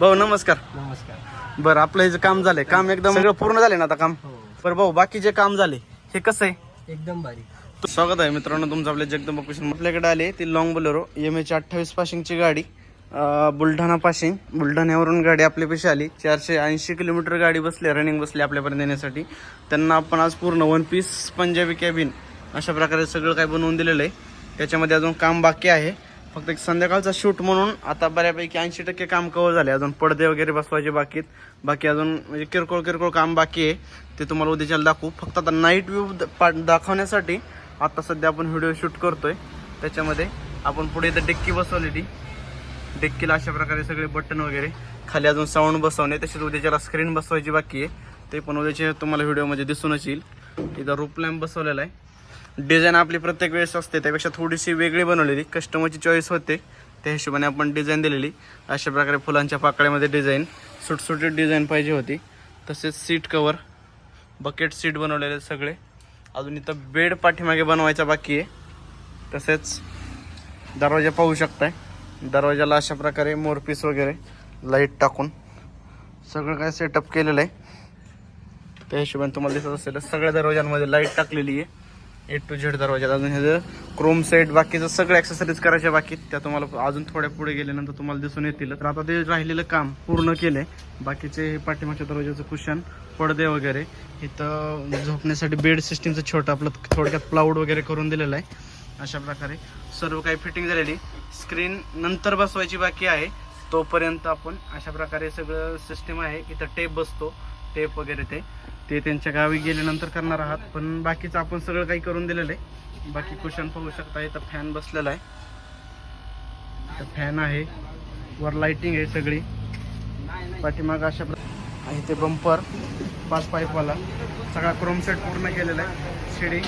भाऊ नमस्कार. नमस्कार. बरं आपलं हे जे काम झालंय काम एकदम सगळं पूर्ण झाले ना आता काम? हो. बरं भाऊ बाकी जे काम झाले हे कसं आहे? एकदम भारी. स्वागत आहे मित्रांनो तुमचं आपल्या जगदंबा कुशन. आपल्याकडे आले ती लॉंग बोलेरो एम एच अठ्ठावीस पाशिंगची गाडी अं, बुलढाणा पाशिंग बुलढाण्यावरून गाडी आपल्यापेक्षा आली. चारशे ऐंशी किलोमीटर गाडी बसली रनिंग बसली आपल्यापर्यंत येण्यासाठी. त्यांना आपण आज पूर्ण वन पीस पंजाबी कॅबिन अशा प्रकारे सगळं काय बनवून दिलेलं आहे. त्याच्यामध्ये अजून काम बाकी आहे. फक्त एक संध्याकाळचा शूट म्हणून आता बऱ्यापैकी ऐंशी टक्के काम कव्हर झाले. अजून पडदे वगैरे बसवायचे बाकी बाकी अजून म्हणजे किरकोळ किरकोळ काम बाकी आहे. ते तुम्हाला उद्याच्याला दाखवू. फक्त आता नाईट व्ह्यू दाखवण्यासाठी आता सध्या आपण व्हिडिओ शूट करतोय. त्याच्यामध्ये आपण पुढे इथं डिक्की बसवलेली. डिक्कीला अशा प्रकारे सगळे बटन वगैरे. खाली अजून साऊंड बसवणे. तसेच उद्याच्याला स्क्रीन बसवायची बाकी आहे. ते पण उद्याचे तुम्हाला व्हिडिओमध्ये दिसूनच येईल. इथं रूप लॅम्प बसवलेला आहे. डिझाईन आपली प्रत्येक वेळेस असते त्यापेक्षा थोडीशी वेगळी बनवलेली. कस्टमरची चॉईस होते त्या हिशोबाने आपण डिझाईन दिलेली. अशा प्रकारे फुलांच्या पाकळ्यामध्ये डिझाईन सुटसुटीत डिझाईन पाहिजे होती. तसेच सीट कवर बकेट सीट बनवलेले सगळे. अजून इथं बेड पाठीमागे बनवायचा बाकी आहे. तसेच दरवाजा पाहू शकताय. दरवाजाला अशा प्रकारे मोरपीस वगैरे लाइट टाकून सगळं काय सेटअप केलेलं आहे. त्या हिशोबाने तुम्हाला दिसत असेल सगळ्या दरवाजांमध्ये लाइट टाकलेली आहे. ए टू झेड दरवाजात अजून ह्याचं क्रोम सेट बाकीचं सगळं ॲक्सेसरीज करायच्या बाकी त्या तुम्हाला अजून थोड्या पुढे गेल्यानंतर तुम्हाला दिसून येतील. तर आता ते राहिलेलं काम पूर्ण केलंय. बाकीचे हे पाठीमागच्या दरवाजाचं कुशन पडदे वगैरे इथं झोपण्यासाठी बेड सिस्टीमचं छोटं आपलं थोडक्यात प्लाऊड वगैरे करून दिलेलं आहे. अशा प्रकारे सर्व काही फिटिंग झालेली. स्क्रीन नंतर बसवायची बाकी आहे. तोपर्यंत आपण अशा प्रकारे सगळं सिस्टीम आहे. इथं टेप बसतो. टेप वगैरे ते. ते त्यांच्या गावी गेल्यानंतर करणार आहात. पण बाकीचं आपण सगळं काही करून दिलेलं आहे. बाकी कुशन पाहू शकता इथं फॅन बसलेला आहे. इथं फॅन आहे. वर लाइटिंग आहे सगळी. पाठीमाग अशा प्र- आहे ते बंपर पाच पाईपवाला सगळा क्रोम सेट पूर्ण केलेला आहे. शिडी.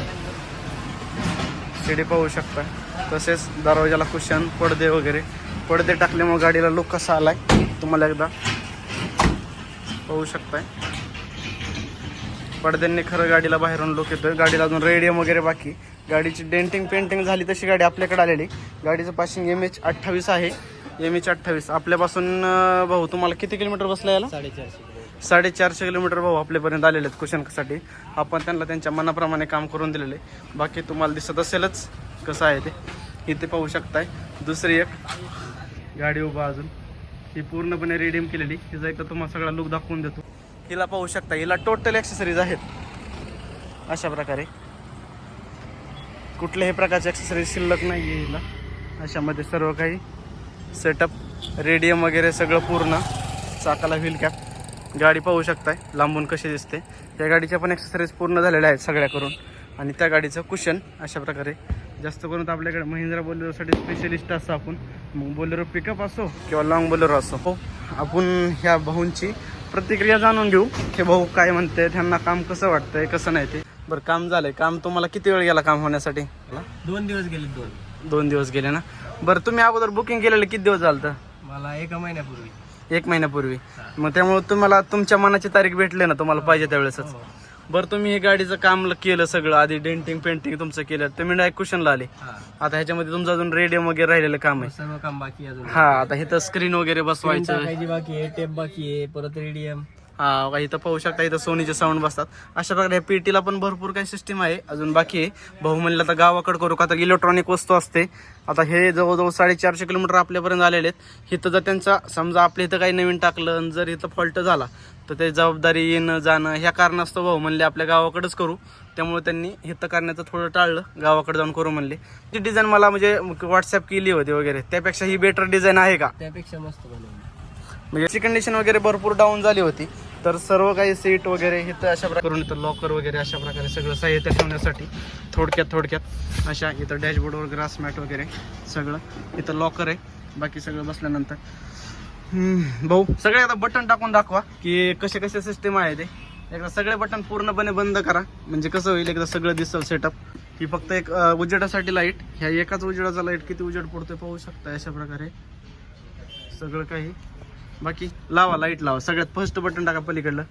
शिडी पाहू शकता. तसेच दरवाजाला कुशन पडदे वगैरे. पडदे टाकल्यामुळे गाडीला लुक कसा आला आहे तुम्हाला एकदा पाहू शकताय. पडद्यांनी खरं गाडीला बाहेरून लुक येतोय. गाडीला अजून रेडियम वगैरे बाकी. गाडीची डेंटिंग पेंटिंग झाली तशी गाडी आपल्याकडे आलेली. गाडीचं पासिंग एम एच अठ्ठावीस आहे. एम एच अठ्ठावीस. आपल्यापासून भाऊ तुम्हाला किती किलोमीटर बसला याला? साडेचारशे साडेचारशे किलोमीटर भाऊ आपल्यापर्यंत आलेले आहेत कुशनसाठी. आपण त्यांना त्यांच्या मनाप्रमाणे काम करून दिलेले. बाकी तुम्हाला दिसत असेलच कसं आहे ते. इथे पाहू शकताय. दुसरी एक गाडी उभा अजून. ही पूर्णपणे रिडीम केलेली. हिचा एकदा तुम्हाला सगळा लुक दाखवून देतो. हिला पाहू शकता हिला टोटल ॲक्सेसरीज आहेत. अशा प्रकारे. कुठल्याही प्रकारचे ॲक्सेसरीज शिल्लक नाही आहे हिला. अशामध्ये सर्व काही सेटअप रेडियम वगैरे सगळं पूर्ण. चाकाला व्हील कॅप गाडी पाहू शकताय लांबून कशी दिसते. त्या गाडीच्या पण ॲक्सेसरीज पूर्ण झालेल्या आहेत सगळ्या करून आणि त्या गाडीचं कुशन अशा प्रकारे. जास्त करून तर आपल्याकडे महिंद्रा बोलेरोसाठी स्पेशलिस्ट असतो आपण. मग बोलेरो पिकअप असो किंवा लाँग बोलेरो असो. हो आपण ह्या भाऊंची प्रतिक्रिया जाणून घेऊ. हे भाऊ काय म्हणते त्यांना काम कसं वाटतंय कसं नाही ते. बरं काम झालंय. काम तुम्हाला किती वेळ गेला काम होण्यासाठी? दोन दिवस गेले दोन. दोन दिवस गेले ना? बरं तुम्ही अगोदर बुकिंग केलेलं किती दिवस झालं तर मला एका महिन्यापूर्वी. एक महिन्यापूर्वी. मग त्यामुळे तुम्हाला तुमच्या मनाची तारीख भेटली ना तुम्हाला पाहिजे त्यावेळेसच. हो. बरं तुम्ही हे गाडीचं काम केलं सगळं. आधी डेंटिंग पेंटिंग तुमचं केलं. तुम्ही डायरेक्ट कुशनला आले. हा. आता ह्याच्यामध्ये तुमचं अजून रेडियम वगैरे राहिलेलं काम आहे. सर्व काम बाकी आहे अजून. हा आता इथं स्क्रीन वगैरे बसवायचं. टाकायची बाकी आहे टेप बाकी आहे परत रेडियम हा बघा इथं पाहू शकता इथं सोनीचे साऊंड बसतात. अशा प्रकारे ह्या पेटीला पण भरपूर काही सिस्टीम आहे. अजून बाकी आहे. भाऊ म्हणलं तर गावाकडे करू का? तर इलेक्ट्रॉनिक वस्तू असते. आता हे जवळजवळ साडेचारशे किलोमीटर आपल्यापर्यंत आलेले आहेत. इथं जर त्यांचा समजा आपल्या इथं काही नवीन टाकलं आणि जर इथं फॉल्ट झाला तर ते जबाबदारी येणं जाणं ह्या कारणास्तव भाऊ म्हणले आपल्या गावाकडेच करू. त्यामुळे त्यांनी इथं करण्याचं थोडं टाळलं. गावाकडे जाऊन करू म्हणले. ती डिझाईन मला म्हणजे व्हॉट्सअप केली होती वगैरे. त्यापेक्षा ही बेटर डिझाईन आहे का? त्यापेक्षा मस्त म्हणजे कंडिशन वगैरे भरपूर डाऊन झाली होती. तर सर्व काही सीट वगैरे इथं अशा प्रकारे करून इथं लॉकर वगैरे अशा प्रकारे सगळं साहित्य ठेवण्यासाठी थोडक्यात थोडक्यात अशा इथं डॅशबोर्डवर ग्रास मॅट वगैरे सगळं इथं लॉकर आहे. बाकी सगळं बसल्यानंतर भाऊ सगळे आता बटन टाकून दाखवा की कसे कसे सिस्टीम आहे ते. एकदा सगळे बटन पूर्णपणे बंद करा. म्हणजे कसं होईल एकदा सगळं दिसल सेटअप ही फक्त एक उजेडासाठी लाइट ह्या एकाच उजेडाचा लाइट किती उजेड पडतोय पाहू शकता अशा प्रकारे. सगळं काही बाकी लावा लाइट लावा. सगळ्यात फर्स्ट बटन टाका पलीकडलं.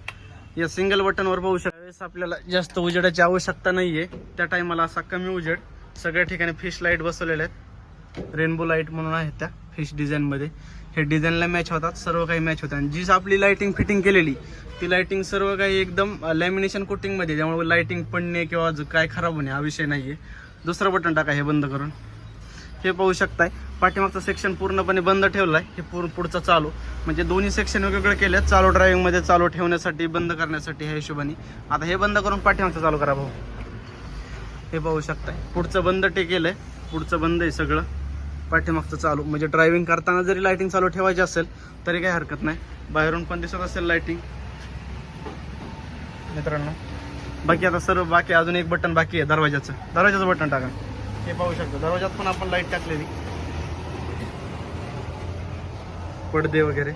या सिंगल बटनवर पाहू शकता. वेळेस आपल्याला जास्त उजेडाची आवश्यकता नाही आहे त्या टायमाला असा कमी उजेड. सगळ्या ठिकाणी फिश लाइट बसवलेल्या आहेत. रेनबो लाइट म्हणून आहेत त्या फिश डिझाईनमध्ये हे डिझाईनला मॅच होतात सर्व काही मॅच होतात. आणि जी आपली लाइटिंग फिटिंग केलेली ती लाइटिंग सर्व काही एकदम लॅमिनेशन कोटिंगमध्ये त्यामुळे लाइटिंग पडणे किंवा काय खराब होणे हा विषय नाही आहे दुसरं बटन टाका हे बंद करून. हे पाहू शकताय. पाठीमागचं सेक्शन पूर्णपणे बंद ठेवलं आहे हे पूर्ण पुढचं चालू. म्हणजे दोन्ही सेक्शन वेगवेगळे केले चालू ड्रायव्हिंगमध्ये चालू ठेवण्यासाठी बंद करण्यासाठी ह्या हिशोबाने. आता हे बंद करून पाठीमागचं चालू करा भाऊ. हे पाहू शकताय. पुढचं बंद ते केलंय. पुढचं बंद आहे सगळं. पाठीमागचं चालू. म्हणजे ड्रायव्हिंग करताना जरी लायटिंग चालू ठेवायची असेल तरी काही हरकत नाही. बाहेरून पण दिसत असेल लाईटिंग मित्रांनो बाकी आता सर्व बाकी अजून एक बटन बाकी आहे दरवाजाचं. दरवाजाचं बटन टाका. हे पाहू शकतो. दरवाजात पण आपण लाइट टाकलेली. पडदे वगैरे.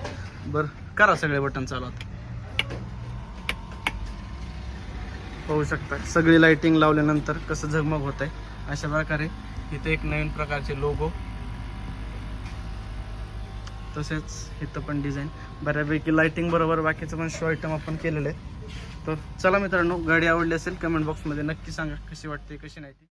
बर करा सगळे बटन चालत पाहू शकता सगळी लाइटिंग लावल्यानंतर कसं झगमग होत आहे अशा प्रकारे इथे एक नवीन प्रकारचे लोगो तसेच इथं पण डिझाईन बऱ्यापैकी लाइटिंग बरोबर बाकीचं पण शो आयटम आपण केलेलं आहे. तर चला मित्रांनो गाडी आवडली असेल कमेंट बॉक्समध्ये नक्की सांगा कशी वाटते कशी नाही ती.